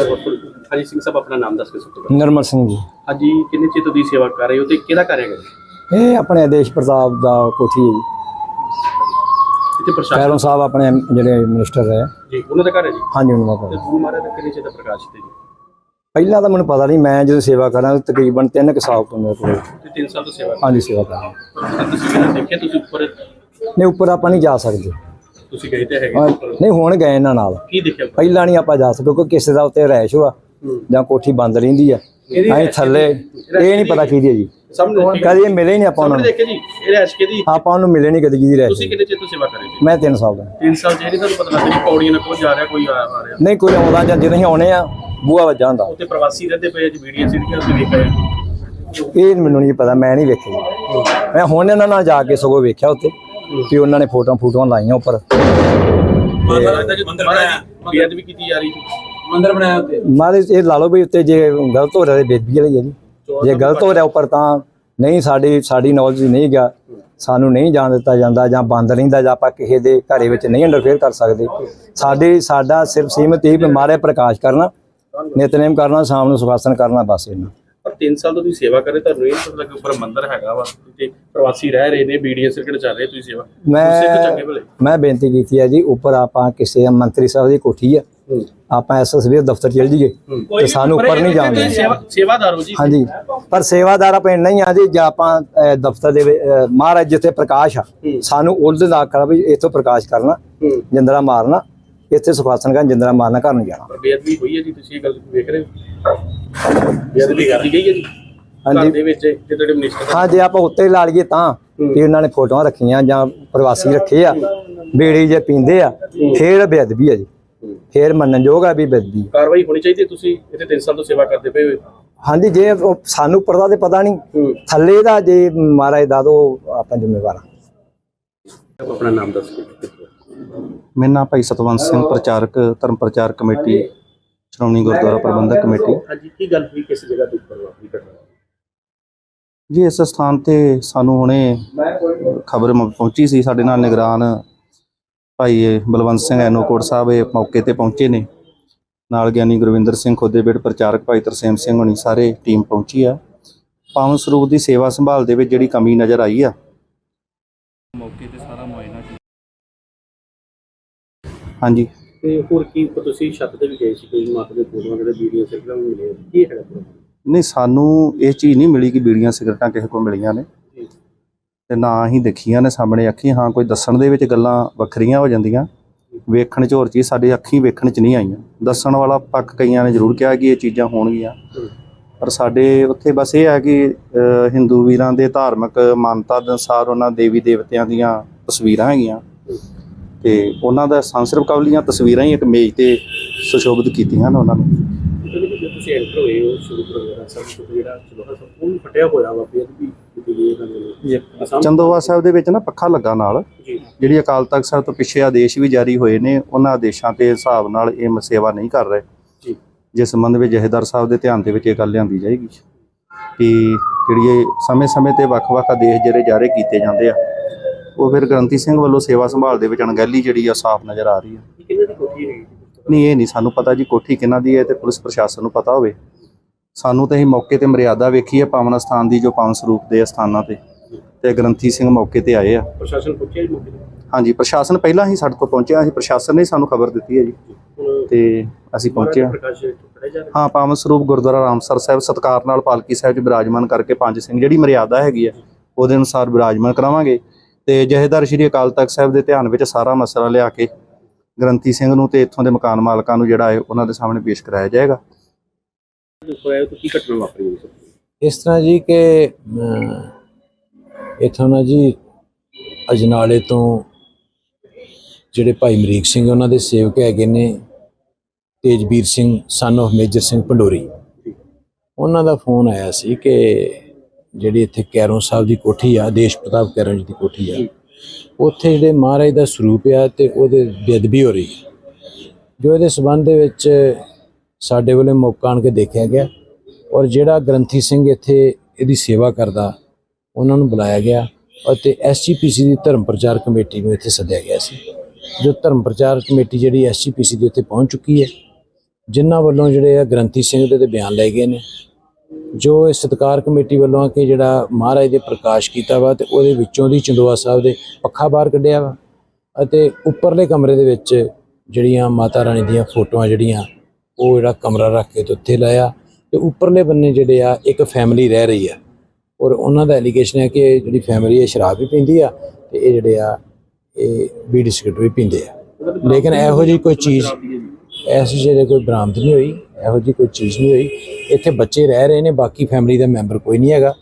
ਹਾਂਜੀ ਸਿੰਘ ਸਾਹਿਬ ਆਪਣਾ ਨਾਮ ਦੱਸ ਕੇ ਸਭ ਤੋਂ ਪਹਿਲਾਂ ਨਿਰਮਲ ਸਿੰਘ ਜੀ। ਹਾਂਜੀ ਕਿੰਨੇ ਚਿਰ ਤੋਂ ਦੀ ਸੇਵਾ ਕਰ ਰਹੇ ਹੋ ਤੇ ਕਿਹਦਾ ਕਰ ਰਹੇ ਹੋ ਇਹ ਆਪਣੇ ਆਦੇਸ਼ ਪ੍ਰਤਾਪ ਦਾ ਕੋਠੀ ਹੈ ਜੀ। ਇੱਥੇ ਪ੍ਰਸ਼ਾਸਨ ਸਾਹਿਬ ਆਪਣੇ ਜਿਹੜੇ ਮਿਨਿਸਟਰ ਰਹੇ ਜੀ ਉਹਨਾਂ ਦਾ ਘਰ ਹੈ ਜੀ? ਹਾਂਜੀ ਉਹਨਾਂ ਦਾ ਤੇ। ਗੁਰੂ ਮਹਾਰਾਜ ਦਾ ਕਿੰਨੇ ਚਿਰ ਦਾ ਪ੍ਰਕਾਸ਼ ਤੇ ਜੀ? ਪਹਿਲਾਂ ਤਾਂ ਮੈਨੂੰ ਪਤਾ ਨਹੀਂ ਮੈਂ ਜਦੋਂ ਸੇਵਾ ਕਰਾਂ ਤਕਰੀਬਨ 3 ਕੁ ਸਾਲ ਤੋਂ ਮੇਰੇ ਕੋਲ। ਤੇ 3 ਸਾਲ ਤੋਂ ਸੇਵਾ ਹਾਂਜੀ ਸੇਵਾ ਕਰਾਂ ਤਸਵੀਰਾਂ ਦੇਖਿਆ ਤੁਸੀਂ ਉੱਪਰ? ਨਹੀਂ ਉੱਪਰ ਆਪਾਂ ਨਹੀਂ ਜਾ ਸਕਦੇ। ਤੁਸੀਂ ਗਏ ਤੇ ਹੈਗੇ ਹਾਂ, ਉੱਪਰ। ਨਹੀਂ ਹੁਣ ਗਏ ਇਹਨਾਂ ਨਾਲ। ਕੀ ਦੇਖਿਆ? ਉੱਪਰ? ਪਹਿਲਾਂ ਨਹੀਂ ਆਪਾਂ ਜਾ ਸਕਦੇ ਕਿਉਂਕਿ ਕਿਸੇ ਦਾ ਉੱਤੇ ਰੈਸ਼ ਹੋਆ ਹੂੰ। ਜਾਂ ਕੋਠੀ ਬੰਦ ਰਹਿੰਦੀ ਆ। ਇਹਦੀ ਅਸੀਂ ਰਹਿਸ਼ ਥੱਲੇ ਇਹ ਨਹੀਂ ਪਤਾ ਕਿਹਦੀ ਹੈ ਜੀ। ਸਾਹਮਣੇ ਕਦੀ ਮਿਲੇ ਹੀ ਨਹੀਂ ਆਪਾਂ ਉਹਨਾਂ ਸਾਹਮਣੇ ਨੂੰ। ਦੇਖਿਆ ਜੀ ਇਹ ਰੈਸ਼ ਕਿਹਦੀ? ਆਪਾਂ ਉਹਨੂੰ ਮਿਲੇ ਨਹੀਂ ਕਦੀ ਜਿਹਦੀ ਰੈਸ਼ ਤੁਸੀਂ ਕਿੰਨੇ ਚਿਰ ਤੋਂ ਸੇਵਾ ਕਰ ਰਹੇ ਜੀ ਮੈਂ 3 ਸਾਲ ਦਾ। 3 ਸਾਲ ਜਿਹੜੀ ਤੁਹਾਨੂੰ ਪਤਾ ਲੱਗਦਾ ਨਹੀਂ ਪੌੜੀਆਂ ਨਾਲ ਕੋਈ ਜਾ ਰਿਹਾ ਕੋਈ ਆ ਆ ਰਿਹਾ। ਨਹੀਂ ਕੋਈ ਆਉਂਦਾ ਜਾਂ ਜਦੋਂ ਅਸੀਂ ਆਉਣੇ ਆ ਬੂਆ ਵੱਜਾ ਹੁੰਦਾ। ਉੱਥੇ ਪ੍ਰਵਾਸੀ ਰਹਿੰਦੇ ਪਏ ਜੀ ਵੀਡੀਓ ਸਿੱਧੀਆਂ ਤੁਸੀਂ ਵੇਖ ਰਹੇ ਹੋ ਇਹ ਮੈਨੂੰ ਨਹੀਂ ਪਤਾ ਮੈਂ ਨਹੀਂ ਵੇਖਿਆ। ਜੀ। ਮੈਂ ਹੁਣ ਇਹਨਾਂ ਨਾਲ ਜਾ ਕੇ ਸਗੋਂ ਵੇਖਿਆ ਉੱਤੇ ਕਿ ਉਹਨਾਂ ਨੇ ਫੋਟੋਆਂ ਫੋਟੋਆਂ ਲਾਈਆਂ ਉੱਪਰ। ਮੰਦਰ ਬਣਾਇਆ। ਬੇਅਦਬੀ ਕੀਤੀ ਜਾ ਰਹੀ ਸੀ। ਮੰਦਰ ਬਣਾਇਆ ਉੱਤੇ ਮਾਰੇ ਇਹ ਲਾ ਲਓ ਵੀ ਉੱਤੇ ਜੇ ਗਲਤ ਹੋ ਰਿਹਾ ਤੇ ਬੇਦਬੀ ਵਾਲੀ ਹੈ ਜੀ। ਜੇ ਗਲਤ ਹੋ ਰਿਹਾ ਉੱਪਰ ਤਾਂ ਨਹੀਂ ਸਾਡੀ ਸਾਡੀ ਨੌਲੇਜ ਨਹੀਂ ਗਿਆ ਸਾਨੂੰ ਨਹੀਂ ਜਾਣ ਦਿੱਤਾ ਜਾਂਦਾ ਜਾਂ ਬੰਦ ਰਹਿੰਦਾ ਜਾਂ ਆਪਾਂ ਕਿਸੇ ਦੇ ਘਰੇ ਵਿੱਚ ਨਹੀਂ ਇੰਟਰਫੇਅਰ ਕਰ ਸਕਦੇ। ਸਾਡੇ ਸਾਡਾ ਸਿਰਫ ਸੀਮਤ ਹੀ ਮਾਰੇ ਪ੍ਰਕਾਸ਼ ਕਰਨਾ ਨਿਤਨੇਮ ਕਰਨਾ ਸ਼ਾਮ ਨੂੰ ਸੁਖਾਸਨ ਕਰਨਾ ਬਸ ਇਹਨਾਂ ਪਰ 3 ਸਾਲ ਤੋਂ ਤੁਸੀਂ ਸੇਵਾ ਕਰ ਰਹੇ ਤੁਹਾਨੂੰ ਇਹ ਨਹੀਂ ਪਤਾ ਉੱਪਰ ਮੰਦਰ ਹੈਗਾ ਵਾ ਤੇ ਪ੍ਰਵਾਸੀ ਰਹਿ ਰਹੇ ਨੇ ਬੀਡੀਐ ਸਰਕਟ ਚੱਲ ਰਹੇ ਤੁਸੀਂ ਸੇਵਾ। ਸਿੱਖ ਮੈਂ ਚੰਗੇ ਭਲੇ। ਮੈਂ ਬੇਨਤੀ ਕੀਤੀ ਹੈ ਜੀ ਉੱਪਰ ਆਪਾਂ ਕਿਸੇ ਮੰਤਰੀ ਸਾਹਿਬ ਦੀ ਕੋਠੀ ਆ ਆਪਾਂ ਐਸਐਸਬੀ ਦਫ਼ਤਰ ਚਲ ਜੀਏ ਤੇ ਸਾਨੂੰ ਉੱਪਰ ਨਹੀਂ ਜਾਣ ਸੇਵਾ ਸੇਵਾਦਾਰ ਹੋ ਜੀ। ਹਾਂਜੀ ਪਰ ਸੇਵਾਦਾਰ ਆਪਾਂ ਨਹੀਂ ਆ ਜੀ ਜੇ ਆਪਾਂ ਦਫ਼ਤਰ ਦੇ ਮਹਾਰਾਜ ਜਿੱਥੇ ਪ੍ਰਕਾਸ਼ ਆ। ਸਾਨੂੰ ਉਹਦੇ ਦਾ ਆਖਣਾ ਵੀ ਇੱਥੋਂ ਪ੍ਰਕਾਸ਼ ਕਰਨਾ। ਜਿੰਦਰਾ ਮਾਰਨਾ ਇੱਥੇ ਸੁਖਾਸਨ ਕਰਨ ਜਿੰਦਰਾ ਮਾਰਨਾ ਘਰ ਨੂੰ ਜਾਣਾ। ਬੇਅਦਬੀ ਹੋਈ ਹੈ ਜੀ ਤੁਸੀਂ ਇਹ ਗੱਲ ਵੇਖ ਰਹੇ ਹੋ? ਗਈ ਹੈ ਜੀ? ਹਾਂਜੀ। ਘਰ ਦੇ ਵਿੱਚ ਜੇ ਤੁਹਾਡੇ ਮਿਨਿਸਟਰ ਹਾਂ ਜੇ ਆਪਾਂ ਉੱਤੇ ਲਾ ਲਈਏ ਤਾਂ ਕਿ ਉਹਨਾਂ ਨੇ ਫੋਟੋਆਂ ਰੱਖੀਆਂ ਜਾਂ ਪ੍ਰਵਾਸੀ ਰੱਖੇ ਆ ਬੇੜੀ ਜੇ ਪੀਂਦੇ ਆ ਫੇਰ ਬੇਅਦਬੀ ਆ ਜੀ। ਫੇਰ ਮੰਨਣਯੋਗ ਆ ਵੀ ਬੇਅਦਬੀ ਆ। ਕਾਰਵਾਈ ਹੋਣੀ ਚਾਹੀਦੀ ਹੈ, ਤੁਸੀਂ? ਇੱਥੇ 3 ਸਾਲ ਤੋਂ ਸੇਵਾ ਕਰਦੇ ਪਏ ਹੋ ਹਾਂਜੀ ਜੇ ਉਹ ਸਾਨੂੰ ਪਰਦਾ ਤੇ ਪਤਾ ਨਹੀਂ। ਹੂੰ। ਥੱਲੇ ਦਾ ਜੇ ਮਹਾਰਾਜ ਦਾ ਦੋ ਆਪਾਂ ਜ਼ਿੰਮੇਵਾਰ ਹਾਂ ਆਪਣਾ ਨਾਮ ਦੱਸ ਮੇਰਾ ਨਾਮ ਭਾਈ ਸਤਵੰਤ ਸਿੰਘ ਪ੍ਰਚਾਰਕ ਧਰਮ ਪ੍ਰਚਾਰ ਕਮੇਟੀ। ਸ਼੍ਰੋਮਣੀ ਗੁਰਦੁਆਰਾ ਪ੍ਰਬੰਧਕ ਕਮੇਟੀ। ਹਾਂਜੀ ਕੀ ਗੱਲ ਹੋਈ ਕਿਸ ਜਗ੍ਹਾ ਤੇ ਉੱਪਰ ਵਾਪਰੀ ਘਟਨਾ? ਜੀ ਇਸ ਸਥਾਨ ਤੇ ਸਾਨੂੰ ਹੁਣੇ ਖਬਰ ਪਹੁੰਚੀ ਸੀ। ਸਾਡੇ ਨਾਲ ਨਿਗਰਾਨ ਭਾਈ ਬਲਵੰਤ ਸਿੰਘ ਐਨੋਕੋਟ ਸਾਹਿਬ ਇਹ ਮੌਕੇ ਤੇ ਪਹੁੰਚੇ ਨੇ। ਨਾਲ ਗਿਆਨੀ ਗੁਰਵਿੰਦਰ ਸਿੰਘ ਖੋਦੇਬੇੜ ਪ੍ਰਚਾਰਕ ਭਾਈ ਤਰਸੇਮ ਸਿੰਘ ਹੋਣੀ ਸਾਰੇ ਟੀਮ ਪਹੁੰਚੀ ਆ। ਪਾਵਨ ਸਰੂਪ ਦੀ ਸੇਵਾ ਸੰਭਾਲ ਦੇ ਵਿੱਚ ਜਿਹੜੀ ਕਮੀ ਨਜ਼ਰ ਆਈ ਆ। ਮੌਕੇ ਤੇ ਸਾਰਾ ਮੁਆਇਨਾ ਹਾਂਜੀ। ਤੇ ਹੋਰ ਕੀ ਤੁਸੀਂ ਛੱਤ ਤੇ ਵੀ ਗਏ ਸੀ ਕੋਈ ਮਾਤਾ ਦੇ ਫੋਟੋਆਂ ਕਿਤੇ ਵੀਡੀਓ ਸਿੱਖਣਾ ਵੀ ਮਿਲੇ ਕੀ ਹੈਗਾ? ਨਹੀਂ ਸਾਨੂੰ ਇਹ ਚੀਜ਼ ਨਹੀਂ ਮਿਲੀ ਕਿ ਬੀੜੀਆਂ ਸਿਗਰਟਾਂ ਕਿਸੇ ਕੋਲ ਮਿਲੀਆਂ ਨੇ। ਜੀ। ਤੇ ਨਾ ਹੀ ਦੇਖੀਆਂ ਨੇ ਸਾਹਮਣੇ ਅੱਖੀ ਹਾਂ ਕੋਈ ਦੱਸਣ ਦੇ ਵਿੱਚ ਗੱਲਾਂ ਵੱਖਰੀਆਂ ਹੋ ਜਾਂਦੀਆਂ। ਵੇਖਣ 'ਚ ਹੋਰ ਚੀਜ਼ ਸਾਡੇ ਅੱਖੀਂ ਵੇਖਣ 'ਚ ਨਹੀਂ ਆਈਆਂ। ਦੱਸਣ ਵਾਲਾ ਪੱਕ ਕਈਆਂ ਨੇ ਜ਼ਰੂਰ ਕਿਹਾ ਕਿ ਇਹ ਚੀਜ਼ਾਂ ਹੋਣਗੀਆਂ। ਹੂੰ। ਪਰ ਸਾਡੇ ਉੱਥੇ ਬਸ ਇਹ ਹੈ ਕਿ ਅ, ਹਿੰਦੂ ਵੀਰਾਂ ਦੇ ਧਾਰਮਿਕ ਮਾਨਤਾ ਦੇ ਅਨੁਸਾਰ ਉਹਨਾਂ ਦੇਵੀ ਦੇਵਤਿਆਂ ਦੀਆਂ ਤਸਵੀਰਾਂ ਹੈਗੀਆਂ। ਤੇ ਉਹਨਾਂ ਦਾ ਸੰਸਰਵ ਕਵਲੀਆਂ ਤਸਵੀਰਾਂ ਹੀ ਇੱਕ ਮੇਜ਼ ਤੇ ਸੁਸ਼ੋਭਿਤ ਕੀਤੀਆਂ ਨੇ ਉਹਨਾਂ ਨੂੰ। ਤੁਸੀਂ ਐਂਟਰ ਹੋਏ ਹੋ ਸ਼ੁਰੂ ਪ੍ਰੋਗਰਾਮ ਸਭ ਤੋਂ ਜਿਹੜਾ ਸਭ ਉਹ ਫਟਿਆ ਹੋਇਆ ਵਾ ਦੇ ਅਸਾਮ ਚੰਦੋਵਾ ਸਾਹਿਬ ਦੇ ਵਿੱਚ ਨਾ ਪੱਖਾ ਲੱਗਾ ਨਾਲ। ਜਿਹੜੀ ਅਕਾਲ ਤਖਤ ਸਾਹਿਬ ਤੋਂ ਪਿੱਛੇ ਆਦੇਸ਼ ਵੀ ਜਾਰੀ ਹੋਏ ਨੇ ਉਹਨਾਂ ਆਦੇਸ਼ਾਂ ਦੇ ਹਿਸਾਬ ਨਾਲ ਇਹ ਮ- ਸੇਵਾ ਨਹੀਂ ਕਰ ਰਹੇ। ਜੀ। ਜਿਸ ਸੰਬੰਧ ਵਿੱਚ ਜਹੇਦਾਰ ਸਾਹਿਬ ਦੇ ਧਿਆਨ ਦੇ ਵਿੱਚ ਇਹ ਗੱਲ ਲਿਆਂਦੀ ਜਾਏਗੀ ਕਿ ਜਿਹੜੀ ਸਮੇਂ-ਸਮੇਂ ਤੇ ਵੱਖ-ਵੱਖ ਆਦੇਸ਼ ਜਿਹੜੇ ਜਾਰੀ ਕੀਤੇ ਜਾਂਦੇ ਆ ਉਹ ਫਿਰ ਗ੍ਰੰਥੀ ਸਿੰਘ ਵੱਲੋਂ ਸੇਵਾ ਸੰਭਾਲ ਦੇ ਵਿੱਚ ਅਣਗਹਿਲੀ ਜਿਹੜੀ ਆ ਸਾਫ਼ ਨਜ਼ਰ ਆ ਰਹੀ ਆ। ਇਹ ਦੀ ਕੋਠੀ? ਨਹੀਂ ਇਹ ਨਹੀਂ ਸਾਨੂੰ ਪਤਾ ਜੀ ਕੋਠੀ ਕਿਹਨਾਂ ਦੀ ਹੈ ਤੇ ਪੁਲਿਸ ਪ੍ਰਸ਼ਾਸਨ ਨੂੰ ਪਤਾ ਹੋਵੇ। ਸਾਨੂੰ ਤਾਂ ਅਸੀਂ ਮੌਕੇ ਤੇ ਮਰਿਆਦਾ ਵੇਖੀ ਹੈ ਪਾਵਨ ਸਥਾਨ ਦੀ ਜੋ ਪਾਵਨ ਸਰੂਪ ਦੇ ਸਥਾਨਾਂ ਤੇ। ਤੇ ਗ੍ਰੰਥੀ ਸਿੰਘ ਮੌਕੇ ਤੇ ਆਏ ਆ। ਪ੍ਰਸ਼ਾਸਨ ਪੁੱਛਿਆ ਜੀ ਮੌਕੇ ਤੇ? ਹਾਂਜੀ ਪ੍ਰਸ਼ਾਸਨ ਪਹਿਲਾਂ ਹੀ ਸਾਡੇ ਤੋਂ ਪਹੁੰਚਿਆ ਸੀ ਪ੍ਰਸ਼ਾਸਨ ਨੇ ਸਾਨੂੰ ਖਬਰ ਦਿੱਤੀ ਹੈ ਜੀ। ਤੇ ਅਸੀਂ ਪਹੁੰਚੇ ਹਾਂ ਪਾਵਨ ਸਰੂਪ ਗੁਰਦੁਆਰਾ ਰਾਮਸਰ ਸਾਹਿਬ ਸਤਕਾਰ ਨਾਲ ਪਾਲਕੀ ਸਾਹਿਬ 'ਚ ਬਿਰਾਜਮਾਨ ਕਰਕੇ ਪੰਜ ਸਿੰਘ ਜਿਹੜੀ ਮਰਿਆਦਾ ਹੈਗੀ ਹੈ ਉਹਦੇ ਅਨੁਸਾਰ ਬਿਰਾਜਮਾਨ ਕਰਾਵਾਂਗੇ। ਤੇ ਜਹੇਦਾਰ ਸ਼੍ਰੀ ਅਕਾਲ ਤਖਤ ਸਾਹਿਬ ਦੇ ਧਿਆਨ ਵਿੱਚ ਸਾਰਾ ਮਸਲਾ ਲਿਆ ਕੇ ਗ੍ਰੰਥੀ ਸਿੰਘ ਨੂੰ ਤੇ ਇੱਥੋਂ ਦੇ ਮਕਾਨ ਮਾਲਕਾਂ ਨੂੰ ਜਿਹੜਾ ਹੈ ਉਹਨਾਂ ਦੇ ਸਾਹਮਣੇ ਪੇਸ਼ ਕਰਾਇਆ ਜਾਏਗਾ। ਇਸ ਤਰ੍ਹਾਂ ਜੀ ਕਿ ਇੱਥੋਂ ਨਾ ਜੀ ਅਜਨਾਲੇ ਤੋਂ ਜਿਹੜੇ ਭਾਈ ਮਰੀਕ ਸਿੰਘ ਉਹਨਾਂ ਦੇ ਸੇਵਕ ਹੈਗੇ ਨੇ ਤੇਜਵੀਰ ਸਿੰਘ ਸਨ of ਮੇਜਰ ਸਿੰਘ ਪੰਡੋਰੀ। ਉਹਨਾਂ ਦਾ ਫੋਨ ਆਇਆ ਸੀ ਕਿ ਜਿਹੜੀ ਇੱਥੇ ਕੈਰੋਂ ਸਾਹਿਬ ਦੀ ਕੋਠੀ ਆ ਦੇਸ਼ ਪ੍ਰਤਾਪ ਕੈਰੋਂ ਜੀ ਦੀ ਕੋਠੀ ਆ। ਉੱਥੇ ਜਿਹੜੇ ਮਹਾਰਾਜ ਦਾ ਸਰੂਪ ਆ ਤੇ ਉਹਦੇ ਬੇਅਦਬੀ ਹੋ ਰਹੀ ਹੈ। ਜੋ ਇਹਦੇ ਸਬੰਧ ਦੇ ਵਿੱਚ ਸਾਡੇ ਵੱਲੋਂ ਮੌਕਾ ਆਣ ਕੇ ਦੇਖਿਆ ਗਿਆ ਔਰ ਜਿਹੜਾ ਗ੍ਰੰਥੀ ਸਿੰਘ ਇੱਥੇ ਇਹਦੀ ਸੇਵਾ ਕਰਦਾ ਉਹਨਾਂ ਨੂੰ ਬੁਲਾਇਆ ਗਿਆ ਅਤੇ ਐਸਜੀਪੀਸੀ ਦੀ ਧਰਮ ਪ੍ਰਚਾਰ ਕਮੇਟੀ ਨੂੰ ਇੱਥੇ ਸੱਦਿਆ ਗਿਆ ਸੀ। ਜੋ ਧਰਮ ਪ੍ਰਚਾਰ ਕਮੇਟੀ ਜਿਹੜੀ ਐਸਜੀਪੀਸੀ ਦੇ ਉੱਤੇ ਪਹੁੰਚ ਚੁੱਕੀ ਹੈ ਜਿਨ੍ਹਾਂ ਵੱਲੋਂ ਜਿਹੜੇ ਆ ਗ੍ਰੰਥੀ ਸਿੰਘ ਦੇ ਤੇ ਬਿਆਨ ਲਏ ਗਏ ਨੇ। ਜੋ ਇਹ ਸਤਕਾਰ ਕਮੇਟੀ ਵੱਲੋਂ ਆ ਕਿ ਜਿਹੜਾ ਮਹਾਰਾਜ ਦੇ ਪ੍ਰਕਾਸ਼ ਕੀਤਾ ਵਾ ਤੇ ਉਹਦੇ ਵਿੱਚੋਂ ਦੀ ਚੰਦੋਆ ਸਾਹਿਬ ਦੇ ਪੱਖਾ ਬਾਹਰ ਕੱਢਿਆ ਵਾ ਅਤੇ ਉੱਪਰਲੇ ਕਮਰੇ ਦੇ ਵਿੱਚ ਜਿਹੜੀਆਂ ਮਾਤਾ ਰਾਣੀ ਦੀਆਂ ਫੋਟੋਆਂ ਜਿਹੜੀਆਂ, ਉਹ ਜਿਹੜਾ ਕਮਰਾ ਰੱਖ ਕੇ ਤੇ ਉੱਥੇ ਲਾਇਆ ਤੇ ਉੱਪਰਲੇ ਬੰਨੇ ਜਿਹੜੇ ਆ, ਇੱਕ ਫੈਮਿਲੀ ਰਹਿ ਰਹੀ ਆ। ਔਰ ਉਹਨਾਂ ਦਾ ਐਲੀਗੇਸ਼ਨ ਹੈ ਕਿ ਇਹ ਜਿਹੜੀ ਫੈਮਿਲੀ ਹੈ ਸ਼ਰਾਬ ਵੀ ਪੀਂਦੀ ਆ ਤੇ ਇਹ ਜਿਹੜੇ ਆ, ਇਹ ਬੀੜੀ ਸਿਗਰਟ ਵੀ ਪੀਂਦੇ ਆ। ਲੇਕਿਨ ਇਹੋ ਜਿਹੀ ਕੋਈ ਚੀਜ਼ ਐਸੀ ਜਿਹੜੇ ਕੋਈ ਬਰਾਮਦ ਨਹੀਂ ਹੋਈ। ਇਹੋ ਜਿਹੀ ਕੋਈ ਚੀਜ਼ ਨਹੀਂ ਹੋਈ। ਇੱਥੇ ਬੱਚੇ ਰਹਿ ਰਹੇ ਨੇ, ਬਾਕੀ ਫੈਮਿਲੀ ਦਾ ਮੈਂਬਰ ਕੋਈ ਨਹੀਂ ਹੈਗਾ।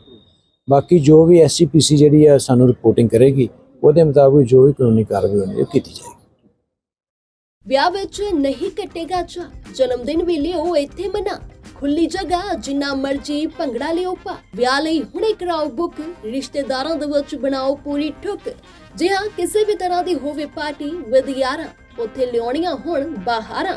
ਬਾਕੀ ਜੋ ਵੀ ਐਸਜੀਪੀਸੀ ਜਿਹੜੀ ਆ ਸਾਨੂੰ ਰਿਪੋਰਟਿੰਗ ਕਰੇਗੀ, ਉਹਦੇ ਮੁਤਾਬਕ ਜੋ ਵੀ ਕਾਨੂੰਨੀ ਕਾਰਵਾਈ ਹੋਣੀ, ਉਹ ਕੀਤੀ ਜਾਏਗੀ। ਵਿਆਹ ਵਿੱਚ ਨਹੀਂ ਕੱਟੇਗਾ ਚਾ ਜਨਮ ਦਿਨ ਵੀ ਲਿਓ ਇੱਥੇ ਮਨਾ। ਖੁੱਲੀ ਜਗ੍ਹਾ, ਜਿੰਨਾ ਮਰਜ਼ੀ ਭੰਗੜਾ ਲਿਓ ਪਾ ਵਿਆਹ ਲਈ ਹੁਣੇ ਕਰਾਓ ਬੁੱਕ ਰਿਸ਼ਤੇਦਾਰਾਂ ਦੇ ਵਿੱਚ ਬਣਾਓ ਪੂਰੀ ਠੁੱਕ। ਜੇ ਹਾਂ, ਕਿਸੇ ਵੀ ਤਰ੍ਹਾਂ ਦੀ ਹੋਵੇ ਪਾਰਟੀ ਵਿਦ ਯਾਰਾਂ ਉੱਥੇ ਲਿਆਉਣੀਆਂ ਹੁਣ ਬਾਹਰਾਂ